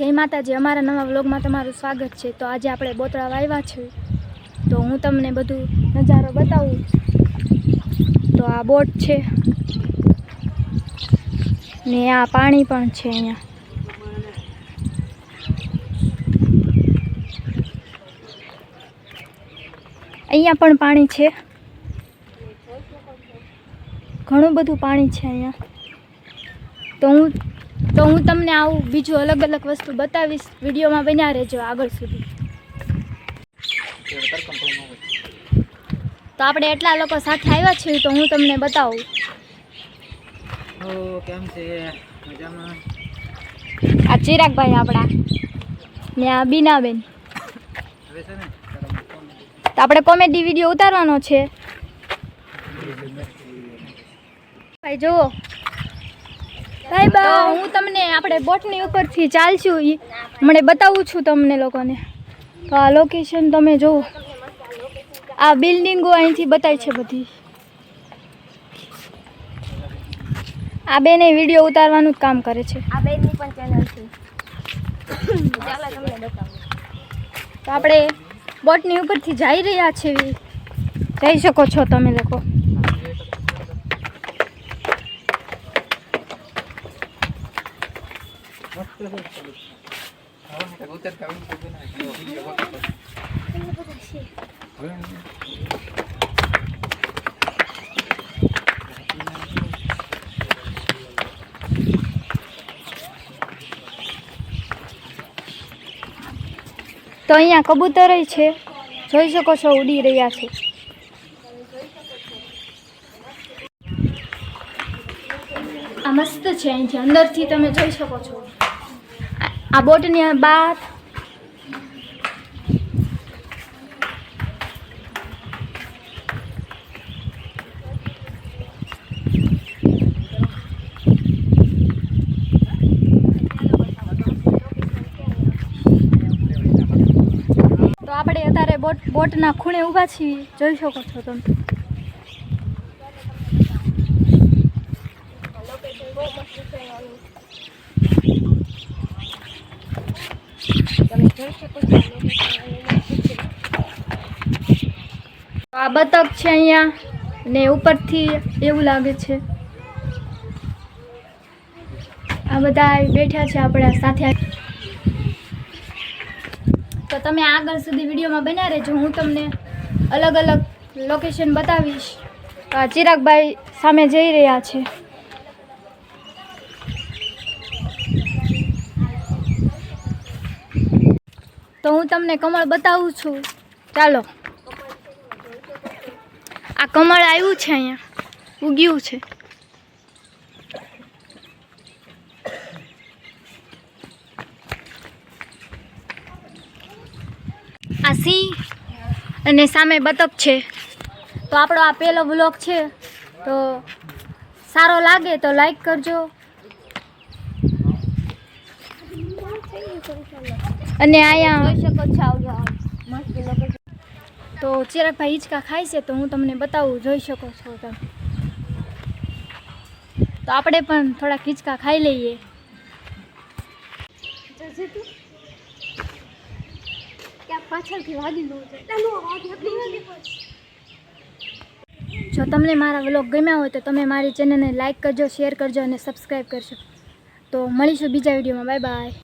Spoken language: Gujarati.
જય માતાજી, અમારા નવા વ્લોગમાં તમારું સ્વાગત છે. તો આજે આપણે બોતળા વાવ્યા છે. તો હું તમને બધું નજારો બતાવું. તો આ બોટ છે. ને આ પાણી પણ છે અહીંયા. અહીંયા પણ પાણી છે. ઘણું બધું પાણી છે અહીંયા. તો હું તો હું તમને આવું બીજું અલગ અલગ વસ્તુ બતાવીશ. વિડીયોમાં બન્યા રહેજો આગળ સુધી. તો આપણે એટલા લોકો સાથે આવ્યા છીએ તો હું તમને બતાવું. કેમ છે? મજામાં? આ ચિરાગભાઈ આપણા ને આ બીનાબેન. તો આપણે કોમેડી વીડિયો ઉતારવાનો છે. ભાઈ જુઓ. ભાઈ બા હું તમને આપણે બોટની ઉપરથી ચાલશું એ મને બતાવું છું તમને લોકોને. તો આ લોકેશન તમે જુઓ. આ બિલ્ડિંગો અહીંથી બતાવી છે બધી. આ બેને વીડિયો ઉતારવાનું જ કામ કરે છે. આ બેનની પણ ચેનલ છે. ચાલો તમને બતાવું. તો આપણે બોટની ઉપરથી જઈ રહ્યા છીએ. જઈ શકો છો તમે લોકો. તો અહીંયા કબૂતર છે. જોઈ શકો છો, ઉડી રહ્યા છે. આ મસ્ત છે અહીંથી, અંદરથી તમે જોઈ શકો છો. આ- આ બોટની બહાર તો આપણે અત્યારે બોટ બોટના ખૂણે ઊભા છીએ. જોઈ શકો છો તમે. આ બતક છે અહીંયા ને ઉપરથી એવું લાગે છે. આ બધા બેઠા છે આપણા સાથે. તો તમે આગળ સુધી વિડીયોમાં બન્યા રહેજો. હું તમને અલગ અલગ લોકેશન બતાવીશ. આ ચિરાગભાઈ સામે જઈ રહ્યા છે. તો હું તમને કમળ બતાવું છું. ચાલો. આ કમળ આવ્યું છે અહીંયા. ઉગ્યું છે. આ સિંહ અને સામે બતક છે. તો આપણો આ પહેલો બ્લોગ છે. તો સારો લાગે તો લાઈક કરજો. અને અહીંયા. તો ચિરાગભાઈ હિંચકા ખાય છે તો હું તમને બતાવું જોઈ શકો છો તમે. તો આપણે પણ થોડાક હિંચકા ખાઈ લઈએ. જો તમને મારા વ્લોગ ગમ્યા હોય તો તમે મારી ચેનલને લાઈક કરજો શેર કરજો અને સબસ્ક્રાઈબ કરજો. તો મળીશું બીજા વિડીયોમાં. Bye bye.